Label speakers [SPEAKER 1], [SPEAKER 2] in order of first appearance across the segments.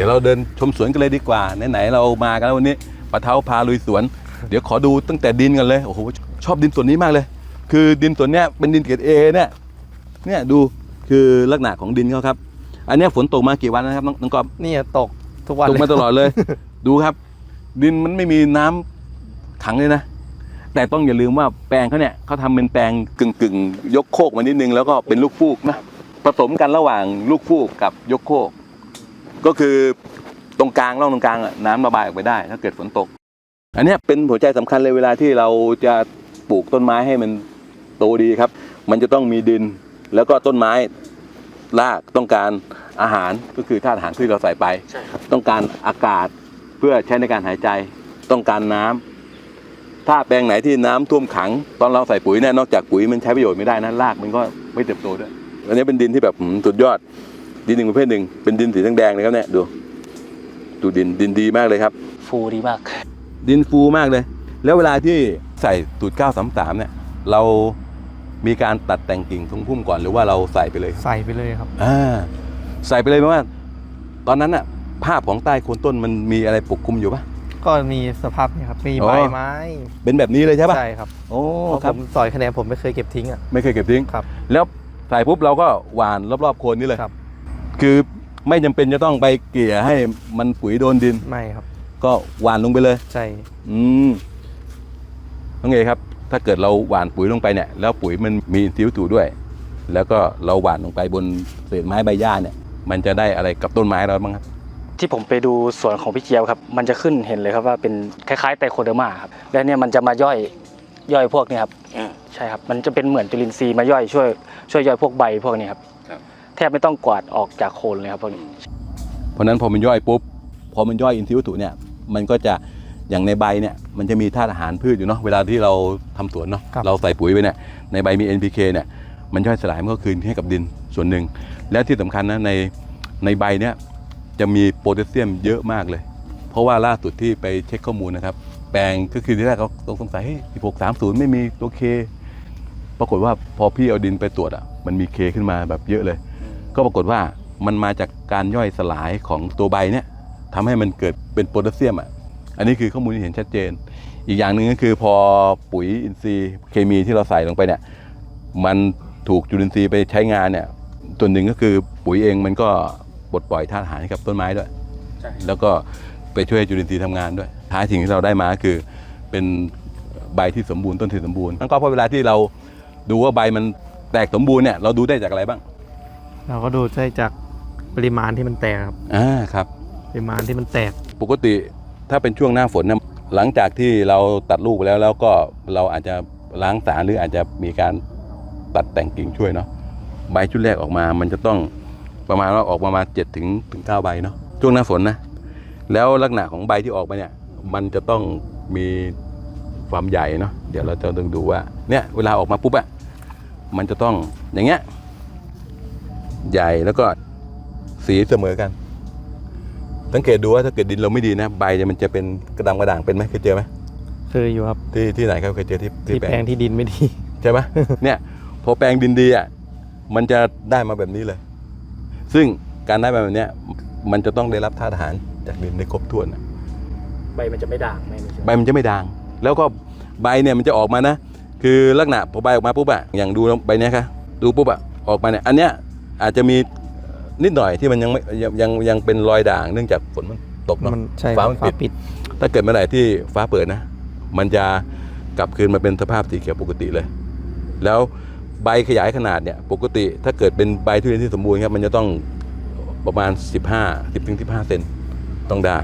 [SPEAKER 1] ดี๋ยวเราเดินชมสวนกันเลยดีกว่าไหนๆเรามากันแล้ววันนี้ปะเท้าพาลุยสวน เดี๋ยวขอดูตั้งแต่ดินกันเลยโอ้โหชอบดินส่วนนี้มากเลย คือดินส่วนเนี้ยเป็นดินเกรดเอเนี่ยเนี่ยดูคือลักษณะของดินเขาครับ อันเนี้ยฝนตกมากี่วันแล้วนะครับน้องน้องกอบ
[SPEAKER 2] นี่ตกทุกวัน
[SPEAKER 1] ตกมา
[SPEAKER 2] เลย
[SPEAKER 1] ตลอดเลย ดูครับ ดินมันไม่มีน้ำขังเลยนะ แต่ต้องอย่าลืมว่าแปลงเขาเนี่ยเขาทำเป็นแปลงกึ่งกึ่งๆยกโคกมานิดนึงแล้วก็เป็นลูกฟูกนะผสมกันระหว่างลูกฟูกกับยกโคก ก็คือตรงกลางร่องตรงกลางอะน้ำระบายออกไปได้ ถ้าเกิดฝนตก อันเนี้ยเป็นหัวใจสำคัญเลยเวลาที่เราจะปลูกต้นไม้ให้มันโตดีครับ มันจะต้องมีดิน แล้วก็ต้นไม้รากต้องการอาหารก็คือธาตุอาหารที่เราใส่ไป
[SPEAKER 2] ใช่ครับ
[SPEAKER 1] ต้องการอากาศเพื่อใช้ในการหายใจต้องการน้ำถ้าแปลงไหนที่น้ำท่วมขัง ตอนเราใส่ปุ๋ยเนี่ยนอกจากปุ๋ยมันใช้ประโยชน์ไม่ได้นะรากมันก็ไม่เติบโตด้วยอันนี้เป็นดินที่แบบหืมสุดยอด ดินหนึ่งประเภทหนึ่งเป็นดินสีแดงๆเลยครับเนี่ยดูดูดินดินดีมากเลยครับ
[SPEAKER 2] ฟูดีมาก
[SPEAKER 1] ดินฟูมากเลย แล้วเวลาที่ใส่สูตร933เนี่ยเรามีการตัดแต่งกิ่งทงพุ่มก่อนหรือว่าเราใส่ไปเลย
[SPEAKER 2] ใส่ไปเลยครับ
[SPEAKER 1] อ่าใส่ไปเลยเพราะว่า ตอนนั้นอะภาพของใต้โคนต้นมันมีอะไรปกคลุมอยู่ปะ
[SPEAKER 2] ก็มีสภาพนี่ครับ มี
[SPEAKER 1] อ๋อ
[SPEAKER 2] ใบไม้
[SPEAKER 1] เป็นแบบนี้เลยใช่ปะ
[SPEAKER 2] ใช่ครับ
[SPEAKER 1] โอ้
[SPEAKER 2] เพราะ
[SPEAKER 1] ค
[SPEAKER 2] ผ
[SPEAKER 1] รับ
[SPEAKER 2] มสอยคะแนนผมไม่เคยเก็บทิ้งอะ
[SPEAKER 1] ไม่เคยเก็บทิ้ง
[SPEAKER 2] ครับ
[SPEAKER 1] แล้วใส่ปุ๊บเราก็หวานรอบๆโคนนี่เลย
[SPEAKER 2] ครับ
[SPEAKER 1] คือไม่จำเป็นจะต้องไปเกลี่ยให้มันปุ๋ยโดนดิน
[SPEAKER 2] ไม่ครับ
[SPEAKER 1] ก็หวานลงไปเลย
[SPEAKER 2] ใช่
[SPEAKER 1] อืมน้องเอครับ ถ้าเกิดเราหว่านปุ๋ยลงไปเนี่ย แล้วปุ๋ยมันมีอินทรีย์วัตถุด้วย แล้วก็เราหว่านลงไปบนเศษไม้ใบหญ้าเนี่ย มันจะได้อะไรกับต้นไม้เราบ้างครับ
[SPEAKER 3] ที่ผมไปดูสวนของพี่เจี๊ยบครับ มันจะขึ้นเห็นเลยครับว่าเป็นคล้ายๆไตโคเดอร์มาครับ แล้วเนี่ยมันจะมาย่อยย่อยพวกเนี้ครับใช่ครับ มันจะเป็นเหมือนจุลินทรีย์มาย่อยช่วยช่วยย่อยพวกใบพวกนี้ครับ
[SPEAKER 1] ครับ
[SPEAKER 3] แทบไม่ต้องกวาดออกจากโคนเลยครับพวกนี้
[SPEAKER 1] เพราะฉะนั้นพอมันย่อยปุ๊บพอมันย่อยอินทรีย์วัตถุเนี่ยมันก็จะอย่างในใบเนี่ยมันจะมีธาตุอาหารพืชอยู่เนาะเวลาที่เราทำสวนเนาะ
[SPEAKER 2] ครับ
[SPEAKER 1] เราใส่ปุ๋ยไปเนี่ยในใบมี NPK เนี่ยมันย่อยสลายมันก็คืนให้กับดินส่วนหนึ่ง และที่สำคัญนะในในใบเนี่ยจะมีโพแทสเซียมเยอะมากเลย เพราะว่าล่าสุดที่ไปเช็คข้อมูลนะครับ แปลงก็คือที่แรกเขาสงสัยเฮ้ย1630 ไม่มีตัวเค ปรากฏว่าพอพี่เอาดินไปตรวจอะมันมีเคขึ้นมาแบบเยอะเลย ก็ปรากฏว่ามันมาจากการย่อยสลายของตัวใบเนี่ยทำให้มันเกิดเป็นโพแทสเซียมอะอันนี้คือข้อมูลที่เห็นชัดเจน อีกอย่างหนึ่งก็คือพอปุ๋ยอินทรีย์เคมีที่เราใส่ลงไปเนี่ยมันถูกจุลินทรีย์ไปใช้งานเนี่ยส่วนหนึ่งก็คือปุ๋ยเองมันก็ปลดปล่อยธาตุอาหารให้กับต้นไม้ด้วย
[SPEAKER 3] ใช่
[SPEAKER 1] แล้วก็ไปช่วยจุลินทรีย์ทำงานด้วย ท้ายสิ่งที่เราได้มาคือเป็นใบที่สมบูรณ์ต้นที่สมบูรณ์นั่นก็เพราะเวลาที่เราดูว่าใบมันแตกสมบูรณ์เนี่ยเราดูได้จากอะไรบ้าง
[SPEAKER 2] เราก็ดูได้จากปริมาณที่มันแตกครับ
[SPEAKER 1] อ่าครับ
[SPEAKER 2] ปริมาณที่มันแตก
[SPEAKER 1] ปกติถ้าเป็นช่วงหน้าฝนเนี่ยหลังจากที่เราตัดลูกไปแล้วแล้วก็เราอาจจะล้างสารหรืออาจจะมีการตัดแต่งกิ่งช่วยเนาะใบชุดแรกออกมา มันจะต้องประมาณว่าออกประมาณเจ็ดถึงถึงเก้าใบเนาะช่วงหน้าฝนนะ แล้วลักษณะของใบที่ออกมาเนี่ย มันจะต้องมีความใหญ่เนาะเดี๋ยวเราจะต้องดูว่าเนี่ยเวลาออกมาปุ๊บอะมันจะต้องอย่างเงี้ย ใหญ่แล้วก็สีเสมอกัน สังเกตดูว่าถ้าเกิดดินเราไม่ดีนะ ใบเนี่ยมันจะเป็นกระดำกระด่างเป็นไหมเคยเจอไหม
[SPEAKER 2] เคยอยู่ครับ
[SPEAKER 1] ที่ที่ไหนครับเคยเจอที่
[SPEAKER 2] ที่แปลงที่ดินไม่ดี
[SPEAKER 1] ใช่ไหมเนี่ย พอแปลงดินดีอะมันจะได้มาแบบนี้เลย ซึ่งการได้มาแบบเนี้ยมันจะต้องได้รับธาตุอาหารจากดินได้ครบถ้วนอะ
[SPEAKER 3] ใบมันจะไม่ด่างไม่ไม่ใช่
[SPEAKER 1] ใบมันจะไม่ด่าง แล้วก็ใบเนี่ยมันจะออกมานะ คือลักษณะพอใบออกมาปุ๊บอะอย่างดูใบเนี้ยค่ะดูปุ๊บอะออกมาเนี่ยอันเนี้ย อาจจะมีนิดหน่อยที่มันยังไม่ยังยังยังเป็นรอยด่างเนื่องจากฝนมันตกเนาะ
[SPEAKER 2] มันใช่
[SPEAKER 1] ฟ้ามันปิด
[SPEAKER 2] ปิด
[SPEAKER 1] ถ้าเกิดเมื่อไหร่ที่ฟ้าเปิดนะ มันจะกลับคืนมาเป็นสภาพสีเขียวปกติเลย แล้วใบขยายขนาดเนี่ยปกติถ้าเกิดเป็นใบทุเรียนที่สมบูรณ์ครับมันจะต้องประมาณ 15 10ถึง15เซนต้องได้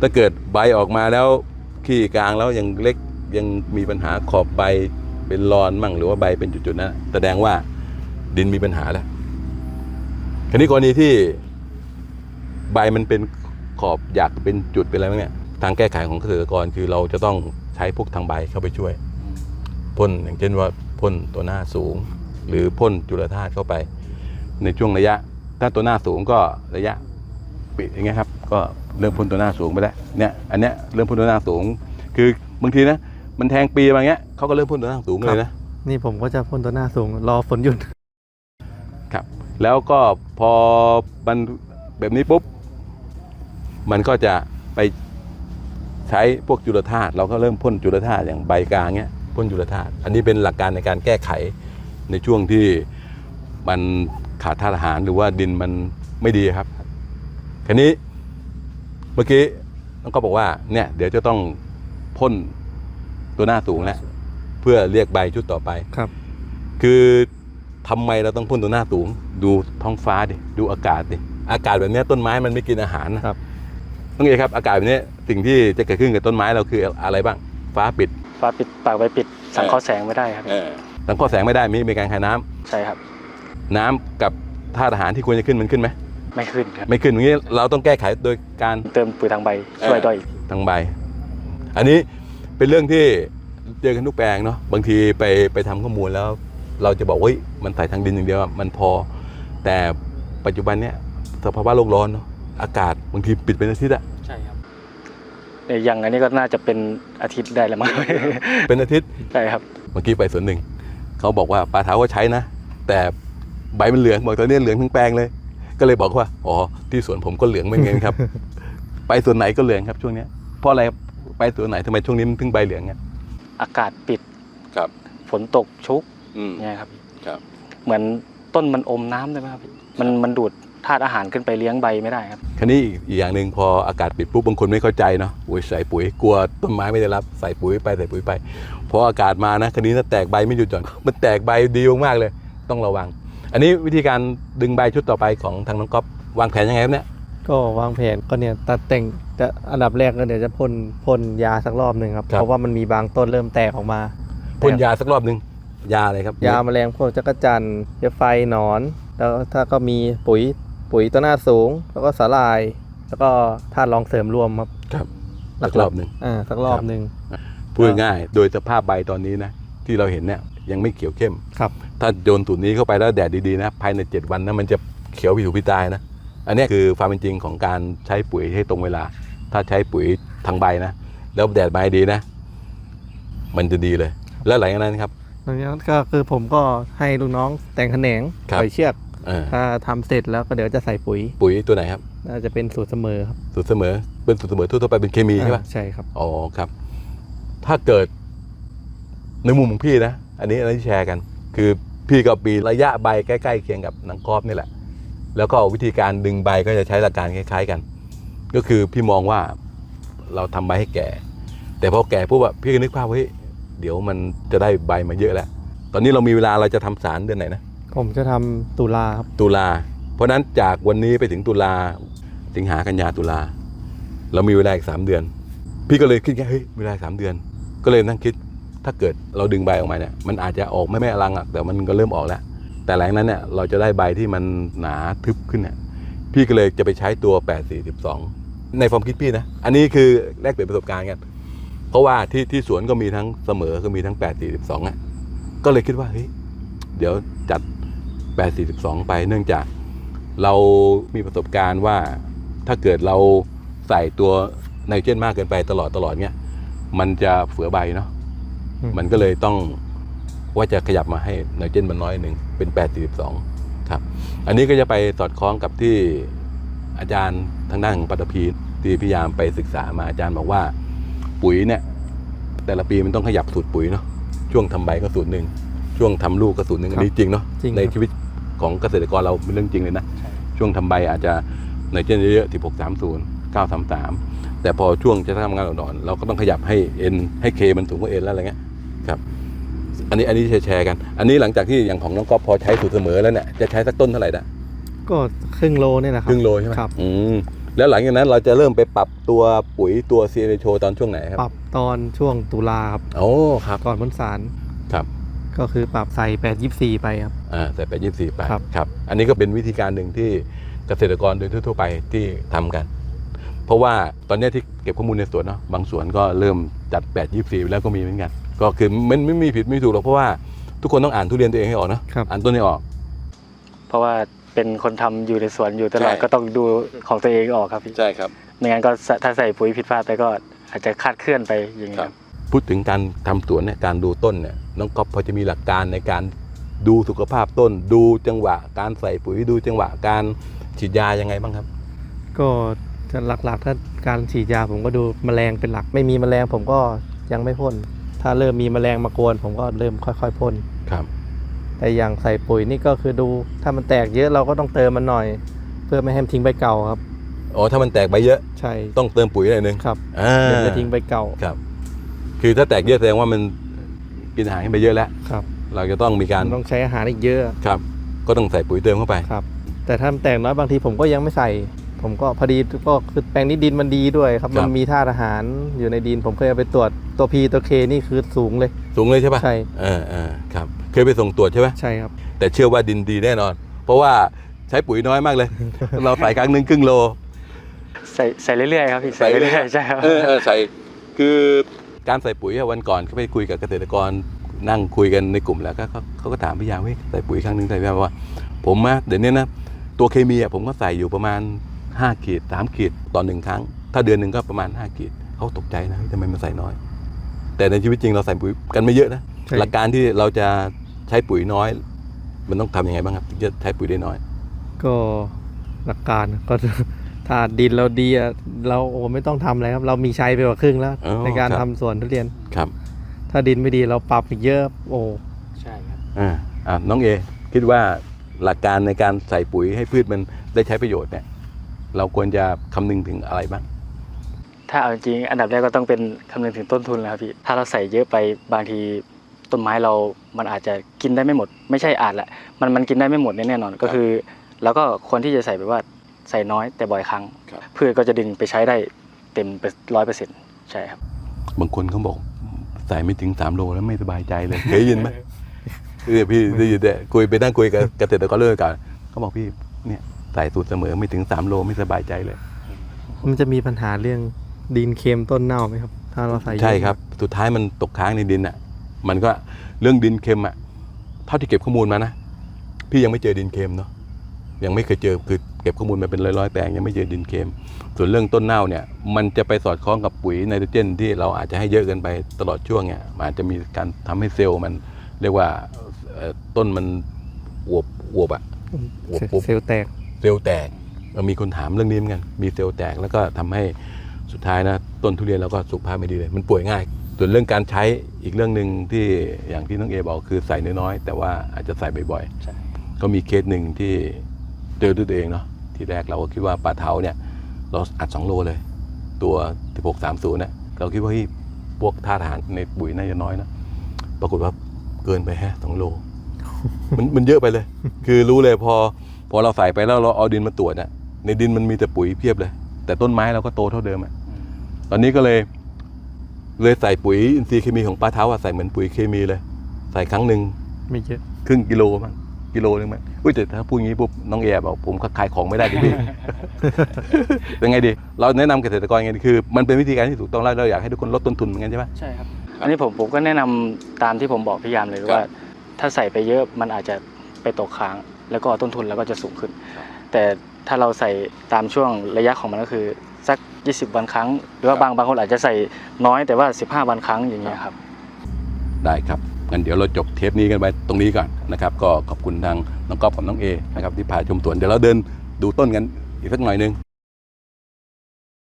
[SPEAKER 1] ถ้าเกิดใบออกมาแล้วขี้กลางแล้วยังเล็กยังมีปัญหาขอบใบเป็นรอนมั่งหรือว่าใบเป็นจุดๆนะแสดงว่าดินมีปัญหาแล้ว คราวนี้กรณีที่ใบมันเป็นขอบอยากเป็นจุดเป็นอะไรบ้างเนี่ยทางแก้ไขของเกษตรกรคือเราจะต้องใช้พวกทางใบเข้าไปช่วยพ่นอย่างเช่นว่าพ่นตัวหน้าสูง หรือพ่นจุลธาตุเข้าไป ในช่วงระยะ ถ้าตัวหน้าสูงก็ระยะปิดอย่างเงี้ยครับ ก็เริ่มพ่นตัวหน้าสูงไปแล้วเนี่ยอันเนี้ยเริ่มพ่นตัวหน้าสูง คือบางทีนะมันแทงปีมาเงี้ยเขาก็เริ่มพ่นตัวหน้าสูงเลยนะ
[SPEAKER 2] นี่ผมก็จะพ่นตัวหน้าสูง รอฝนหยุด
[SPEAKER 1] แล้วก็พอมันแบบนี้ปุ๊บ มันก็จะไปใช้พวกจุลธาตุเราก็เริ่มพ่นจุลธาตุอย่างใบกลางเนี้ยพ่นจุลธาตุอันนี้เป็นหลักการในการแก้ไขในช่วงที่มันขาดธาตุอาหารหรือว่าดินมันไม่ดีครับคันนี้เมื่อกี้น้องก็บอกว่าเนี่ยเดี๋ยวจะต้องพ่นตัวหน้าสูงแล้วเพื่อเรียกใบชุดต่อไป
[SPEAKER 2] ครับ
[SPEAKER 1] คือ ทำไมเราต้องพ่นตัวหน้าสูง ดูท้องฟ้าดิดูอากาศดิอากาศแบบเนี้ยต้นไม้มันไม่กินอาหารนะครับต้องไงครับอากาศแบบเนี้ยสิ่งที่จะเกิดขึ้นกับต้นไม้เราคืออะไรบ้าง ฟ้าปิด
[SPEAKER 3] ฟ้าปิดปากใบปิด สังเคราะห์แสงไม่ได้ครับ
[SPEAKER 1] สังเคราะห์แสงไม่ได้มีมีการคายน้ำ
[SPEAKER 3] ใช่ครับ
[SPEAKER 1] น้ำกับธาตุอาหารที่ควรจะขึ้นมันขึ้นไหม
[SPEAKER 3] ไม่ขึ้นครับ
[SPEAKER 1] ไม่ขึ้นอย่างนี้เราต้องแก้ไขโดยการ
[SPEAKER 3] เติมปุ๋ยทางใบช่วย
[SPEAKER 1] เออ
[SPEAKER 3] ด้อยอีก
[SPEAKER 1] ทางใบ อันนี้เป็นเรื่องที่เจอกันทุกแปลงเนาะบางทีไปไปทำข้อมูลแล้ว เราจะบอกว่าเฮ้ยมันใส่ทางดินอย่างเดียวอะมันพอ แต่ปัจจุบันเนี้ยสภาวะโลกร้อนเนาะอากาศบางทีปิดเป็นอาทิตย์อะ
[SPEAKER 3] ใช่ครับแต่อย่างอันนี้ก็น่าจะเป็นอาทิตย์ได้แล้วมั้ง
[SPEAKER 1] เป็นอาทิตย์
[SPEAKER 3] ใช่ครับ
[SPEAKER 1] เมื่อกี้ไปสวนหนึ่งเขาบอกว่าปลาเท้าก็ใช้นะ แต่ใบมันเหลืองบอกตอนนี้เหลืองทั้งแปลงเลย ก็เลยบอกว่าอ๋อที่สวนผมก็เหลืองเหมือนกันครับ ไปสวนไหนก็เหลืองครับช่วงเนี้ยเพราะอะไรครับไปสวนไหนทำไมช่วงนี้มันถึงใบเหลืองเนี่ย
[SPEAKER 3] อากาศปิด
[SPEAKER 1] ครับ
[SPEAKER 3] ฝนตกชุก
[SPEAKER 1] อืม
[SPEAKER 3] เนี่ยครับ
[SPEAKER 1] ครับ
[SPEAKER 3] เหมือนต้นมันอมน้ำได้ไหมครับพี่มันมันดูดธาตุอาหารขึ้นไปเลี้ยงใบไม่ได้ครับ
[SPEAKER 1] คันนี้อีกอีกอย่างหนึ่งพออากาศปิดปุ๊บบางคนไม่เข้าใจเนาะโอ้ยใส่ปุ๋ยกลัวต้นไม้ไม่ได้รับใส่ปุ๋ยไปใส่ปุ๋ยไปพออากาศมานะคันนี้ถ้าแตกใบไม่หยุดหย่อนมันแตกใบดีมากๆเลย ต้องระวัง อันนี้วิธีการดึงใบชุดต่อไปของทางน้องก๊อฟวางแผนยังไงครับเนี่ย
[SPEAKER 2] ก็วางแผนก็เนี่ยตัดแต่งแต่อันดับแรกก็เดี๋ยวจะพ่นพ่นยาสักรอบหนึ่งครับ
[SPEAKER 1] ครับ
[SPEAKER 2] เพราะว่ามันมีบางต้นเริ่มแตกออกมา
[SPEAKER 1] พ่นยาสักรอบหนึ่ง ยาอะไรครับ
[SPEAKER 2] ยาแมลงพวกจักรจันทร์เชื้อไฟหนอน แล้วถ้าก็มีปุ๋ยปุ๋ยตัวหน้าสูง แล้วก็สาลาย แล้วก็ธาตุรองเสริมรวมครับ
[SPEAKER 1] ครับสักรอบหนึ่ง
[SPEAKER 2] อ่าสักรอบหนึ่ง
[SPEAKER 1] พูดง่ายๆโดยสภาพใบตอนนี้นะ ที่เราเห็นเนี่ยยังไม่เขียวเข้ม
[SPEAKER 2] ครับ
[SPEAKER 1] ถ้าโยนสูตรนี้เข้าไปแล้วแดดดีๆนะภายใน 7 วันนะมันจะเขียวผิวพิตายนะ อันเนี้ยคือความเป็นจริงของการใช้ปุ๋ยให้ตรงเวลา ถ้าใช้ปุ๋ยทางใบนะ แล้วแดดใบดีนะ มันจะดีเลย แล้วหลังจากนั้นครับ
[SPEAKER 2] หลังจากนั้นก็คือผมก็ให้ลูกน้องแต่งแขนง
[SPEAKER 1] ครับ
[SPEAKER 2] ปล่อยเชือก
[SPEAKER 1] เออ
[SPEAKER 2] ถ้าทำเสร็จแล้วก็เดี๋ยวจะใส่ปุ๋ย
[SPEAKER 1] ปุ๋ยตัวไหนครับ
[SPEAKER 2] น่าจะเป็นสูตรเสมอครับ
[SPEAKER 1] สูตรเสมอเป็นสูตรเสมอทั่วๆไปเป็นเคมีใช่ปะ
[SPEAKER 2] อ่าใช่ครับ
[SPEAKER 1] อ๋อครับ ถ้าเกิดในมุมของพี่นะ อันนี้อันนี้แชร์กัน คือพี่ก็ปีระยะใบใกล้ๆเคียงกับหนังกรอบนี่แหละ แล้วก็วิธีการดึงใบก็จะใช้หลักการคล้าย ๆกัน ก็คือพี่มองว่าเราทำใบให้แก่ แต่พอแก่ปุ๊บอะพี่ก็นึกภาพว่าเฮ้ย เดี๋ยวมันจะได้ใบมาเยอะแล้ว ตอนนี้เรามีเวลาเราจะทำสารเดือนไหนนะ
[SPEAKER 2] ผมจะทำตุลาครับ
[SPEAKER 1] ตุลา เพราะฉะนั้นจากวันนี้ไปถึงตุลา สิงหากันยาตุลา เรามีเวลาอีกสามเดือน พี่ก็เลยคิดแค่เฮ้ยเวลาอีกสามเดือน ก็เลยนั่งคิด ถ้าเกิดเราดึงใบออกมาเนี่ย มันอาจจะออกไม่แม่อลังอะแต่มันก็เริ่มออกแล้ว แต่หลังจากนั้นเนี่ยเราจะได้ใบที่มันหนาทึบขึ้นเนี่ย พี่ก็เลยจะไปใช้ตัว 8 4 12ในความคิดพี่นะ อันนี้คือแลกเปลี่ยนประสบการณ์กัน เพราะว่าที่ที่สวนก็มีทั้งเสมอก็มีทั้ง 8 4 12อะก็เลยคิดว่าเฮ้ยเดี๋ยวจัด 8 4 12ไป เนื่องจากเรามีประสบการณ์ว่าถ้าเกิดเราใส่ตัวไนโตรเจนมากเกินไปตลอดตลอดเนี้ยมันจะเฟือใบเนาะ
[SPEAKER 2] อืม
[SPEAKER 1] มันก็เลยต้องว่าจะขยับมาให้ไนโตรเจนมันน้อยหนึ่งเป็น 842 ครับ อันนี้ก็จะไปสอดคล้องกับที่อาจารย์ทางด้านของปัตตภีที่พยายามไปศึกษามาอาจารย์บอกว่า ปุ๋ยเนี่ยแต่ละปีมันต้องขยับสูตรปุ๋ยเนาะช่วงทำใบก็สูตรหนึ่งช่วงทำลูกก็สูตรหนึ่งอันนี้จริงเนาะ
[SPEAKER 2] จริง
[SPEAKER 1] ใน
[SPEAKER 2] ครับ
[SPEAKER 1] ชีวิตของเกษตรกรเราเป็นเรื่องจริงเลยนะช่วงทำใบอาจจะไนโตรเจนเยอะๆที่630 933แต่พอช่วงจะทำงานอ่อนๆเราก็ต้องขยับให้ N ให้ K มันสูงกว่า N แล้วอะไรเงี้ยครับ อันนี้อันนี้แชร์ๆกัน อันนี้หลังจากที่อย่างของน้องก๊อฟพอใช้สูตรเสมอแล้วเนี่ยจะใช้สักต้นเท่าไหร่นะ
[SPEAKER 2] ก็ครึ่งโลเนี่ยนะค
[SPEAKER 1] ครับรึ่งโลใช่ไหม
[SPEAKER 2] ครับ
[SPEAKER 1] อืม แล้วหลังจากนั้นเราจะเริ่มไปปรับตัวปุ๋ยตัวซีเนโชตอนช่วงไหนครับ
[SPEAKER 2] ปรับตอนช่วงตุลาครับ
[SPEAKER 1] โอ้ครับ
[SPEAKER 2] ก่อนพ้นสาร
[SPEAKER 1] ครับ
[SPEAKER 2] ก็คือปรับใส่แปดยี่สี่ไปครับ
[SPEAKER 1] อ่าใส่ไปยี่สี่ไป
[SPEAKER 2] ครับ
[SPEAKER 1] ครับ อันนี้ก็เป็นวิธีการหนึ่งที่เกษตรกรโดยทั่วๆไปที่ทำกัน เพราะว่าตอนเนี้ยที่เก็บข้อมูลในสวนเนาะบางสวนก็เริ่มจัด8 24ไปแล้วก็มีเหมือนกัน ก็คือมันไม่มีผิดไม่มีถูกหรอกเพราะว่าทุกคนต้องอ่านทุเรียนตัวเองให้ออกเนาะ
[SPEAKER 2] ครับ
[SPEAKER 1] อ่านต้นให้ออก
[SPEAKER 3] เพราะว่า เป็นคนทำอยู่ในสวนอยู่ตลอด
[SPEAKER 1] ใช่
[SPEAKER 3] ก็ต้องดูของตัวเองออกครับพี่
[SPEAKER 1] ใช่ครับ
[SPEAKER 3] ไม่งั้นก็ถ้าใส่ปุ๋ยผิดพลาดไปก็อาจจะคลาดเคลื่อนไปอย่างนี้ยครับ
[SPEAKER 1] พูดถึงการทำสวนเนี่ยการดูต้นเนี่ยน้องก๊อฟพอจะมีหลักการในการดูสุขภาพต้น ดูจังหวะ การใส่ปุ๋ยดูจังหวะการฉีดยายังไงบ้างครับ
[SPEAKER 2] ก็จะหลักๆ ถ้าการฉีดยาผมก็ดูแมลงเป็นหลัก ไม่มีแมลงผมก็ยังไม่พ่นถ้าเริ่มมีแมลงมากวนผมก็เริ่มค่อย ๆพ่น
[SPEAKER 1] ครับ
[SPEAKER 2] แต่อย่างใส่ปุ๋ยนี่ก็คือดู ถ้ามันแตกเยอะเราก็ต้องเติมมันหน่อย เพื่อไม่ให้มันทิ้งใบเก่าครับ
[SPEAKER 1] อ๋อถ้ามันแตกใบเยอะ
[SPEAKER 2] ใช่
[SPEAKER 1] ต้องเติมปุ๋ยหน่อยนึง
[SPEAKER 2] ครับ
[SPEAKER 1] อ่า
[SPEAKER 2] เดี๋ยวจะทิ้งใบเก่า
[SPEAKER 1] ครับ คือถ้าแตกเยอะแสดงว่ามันกินอาหารไปเยอะแล้ว
[SPEAKER 2] ครับ
[SPEAKER 1] เราจะต้องมีการ
[SPEAKER 2] มันต้องใช้อาหารอีกเยอะ
[SPEAKER 1] ครับ ก็ต้องใส่ปุ๋ยเติมเข้าไป
[SPEAKER 2] ครับ แต่ถ้ามันแตกน้อยบางทีผมก็ยังไม่ใส่ ผมก็พอดีก็คือแปลงนี้ดินมันดีด้วยครับ
[SPEAKER 1] ครั
[SPEAKER 2] มั
[SPEAKER 1] บ
[SPEAKER 2] นมีธาตุอาหารอยู่ในดิน ผมเคยเอาไปตรวจตัว P ตัว K นี่คือสูงเลย
[SPEAKER 1] สูงเลยใช่ปะ
[SPEAKER 2] ใช่
[SPEAKER 1] เออเออครับ เคยไปส่งตรวจใช่ไหม
[SPEAKER 2] ใช่ครับ
[SPEAKER 1] แต่เชื่อว่าดินดีแน่นอน เพราะว่าใช้ปุ๋ยน้อยมากเลย เราใส่ครั้งหนึ่งครึ่งโล
[SPEAKER 3] ใส่ใส่เรื่อยๆครับพี่ใส่เรื่อยๆใช่ครับ
[SPEAKER 1] เออเออใส่คือการใส่ปุ๋ยอะวันก่อนเขาไปคุยกับเกษตรกรนั่งคุยกันในกลุ่มแล้วก็เขาเขาก็ถามพี่ยามว่าใส่ปุ๋ยครั้งหนึ่งใส่พี่ยามว่า ผมอะเดี๋ยวนี้นะตัวเคมีอะผมก็ใส่อยู่ประมาณ 5 ขีด3ขีดต่อหนึ่งครั้ง ถ้าเดือนหนึ่งก็ประมาณ 5 ขีดเขาตกใจนะเฮ้ยทำไมมันใส่น้อย แต่ในชีวิตจริงเราใส่ปุ๋ยกันไม่เยอะนะ
[SPEAKER 2] ใช่
[SPEAKER 1] หลักการที่เราจะ ใช้ปุ๋ยน้อย มันต้องทำยังไงบ้างครับถึงจะใช้ปุ๋ยได้น้อย
[SPEAKER 2] ก็หลักการก็ถ้าดินเราดีอะเราโอ้ไม่ต้องทำอะไรครับ เรามีใช้ไปกว่าครึ่งแล้ว
[SPEAKER 1] อ๋อ
[SPEAKER 2] ในการ
[SPEAKER 1] ครับ
[SPEAKER 2] ทำสวนทุเรียน
[SPEAKER 1] ครับ
[SPEAKER 2] ถ้าดินไม่ดีเราปรับอีกเยอะโอ้
[SPEAKER 3] ใช่ครับ
[SPEAKER 1] อ่าอ่าน้องเอคิดว่าหลักการในการใส่ปุ๋ยให้พืชมันได้ใช้ประโยชน์เนี่ย เราควรจะคำนึงถึงอะไรบ้าง
[SPEAKER 3] ถ้าเอาจริงๆอันดับแรกก็ต้องเป็นคำนึงถึงต้นทุนแล้วครับพี่ ถ้าเราใส่เยอะไปบางที ต้นไม้เรา มันอาจจะกินได้ไม่หมด ไม่ใช่อาจแหละมันมันกินได้ไม่หมดแน่นอน ก็คือแล้วก็ควรที่จะใส่แบบว่าใส่น้อยแต่บ่อยครั้ง
[SPEAKER 1] ครับ
[SPEAKER 3] พืชก็จะดึงไปใช้ได้เต็มร้อยเปอร์เซ็นต์ใช่ครับ
[SPEAKER 1] บางคนเขาบอกใส่ไม่ถึงสามโลแล้วไม่สบายใจเลยเคยได้ยินไหมเออพี่ได้ยินเนี่ยคุยไปนั่งคุยกับเกษตรกรเลิกกันเขาบอกพี่เนี่ยใส่สูตรเสมอไม่ถึงสามโลไม่สบายใจเลย
[SPEAKER 2] มันจะมีปัญหาเรื่องดินเค็มต้นเน่าไหมครับ ถ้าเราใส่เยอะ
[SPEAKER 1] ใช่ครับ สุดท้ายมันตกค้างในดินอะ มันก็เรื่องดินเค็มอะเท่าที่เก็บข้อมูลมานะพี่ยังไม่เจอดินเค็มเนาะยังไม่เคยเจอคือเก็บข้อมูลมาเป็นร้อยๆแปลงยังไม่เจอดินเค็มส่วนเรื่องต้นเน่าเนี่ย มันจะไปสอดคล้องกับปุ๋ยไนโตรเจนที่เราอาจจะให้เยอะเกินไปตลอดช่วงเนี่ยมันอาจจะมีการทำให้เซลล์มัน เรียกว่าเอ่อต้นมันอวบอวบอะอวบปุ๊บ
[SPEAKER 2] เซลล์แตก
[SPEAKER 1] เซลล์แตกเออมีคนถามเรื่องนี้เหมือนกันมีเซลล์แตกแล้วก็ทำให้สุดท้ายนะต้นทุเรียนเราก็สุขภาพไม่ดีเลย มันป่วยง่าย ส่วนเรื่องการใช้อีกเรื่องหนึ่งที่อย่างที่น้องเอบอกคือใส่น้อยๆ แต่ว่าอาจจะใส่บ่อย
[SPEAKER 3] ใช่
[SPEAKER 1] ๆ ก็มีเคสหนึ่งที่เจอด้วยตัวเองเนาะทีแรกเราก็คิดว่าปลาเทาเนี่ย เราอัด 2 โลเลย ตัว 1630เนี่ยเราคิดว่าเฮ้ยพวกธาตุอาหารในปุ๋ยน่าจะน้อยนะปรากฏว่าเกินไปแฮะสองโล มันมันเยอะไปเลย คือรู้เลยพอพอเราใส่ไปแล้วเราเอาดินมาตรวจน่ะในดินมันมีแต่ปุ๋ยเพียบเลย แต่ต้นไม้เราก็โตเท่าเดิมอะตอนนี้ก็เลย เลยใส่ปุ๋ยอินทรีย์เคมีของป้าเท้าอะใส่เหมือนปุ๋ยเคมีเลย ใส่ครั้งหนึ่ง
[SPEAKER 2] ไม่เยอะ
[SPEAKER 1] ครึ่งกิโลมั้งกิโลนึงมั้งอุ้ยแต่ถ้าพูดอย่างนี้ปุ๊บน้องแอบอกผมก็ขายของไม่ได้ดิพี่ เป็นไงดี เราแนะนำเกษตรกรไงดีคือ มันเป็นวิธีการที่ถูกต้องแล้วเราอยากให้ทุกคนลดต้นทุนเหมือนกันใช่ไหม
[SPEAKER 3] ใช่ครับ อันนี้ผมผมก็แนะนำตามที่ผมบอกพี่ยามเลย
[SPEAKER 1] ครับ
[SPEAKER 3] ว่า ถ้าใส่ไปเยอะมันอาจจะไปตกค้าง แล้วก็ต้นทุนแล้วก็จะสูงขึ้น แต่ถ้าเราใส่ตามช่วงระยะของมันก็คือสัก 20 วันครั้ง หรือว่าบางบางคนอาจจะใส่น้อยแต่ว่า 15 วันครั้งอย่างเงี้ยครับ
[SPEAKER 1] ได้ครับงั้นเดี๋ยวเราจบเทปนี้กันไปตรงนี้ก่อนนะครับก็ขอบคุณทางน้องก๊อฟกับน้องเอนะครับที่พาชมสวนเดี๋ยวเราเดินดูต้นกันอีกสักหน่อยหนึง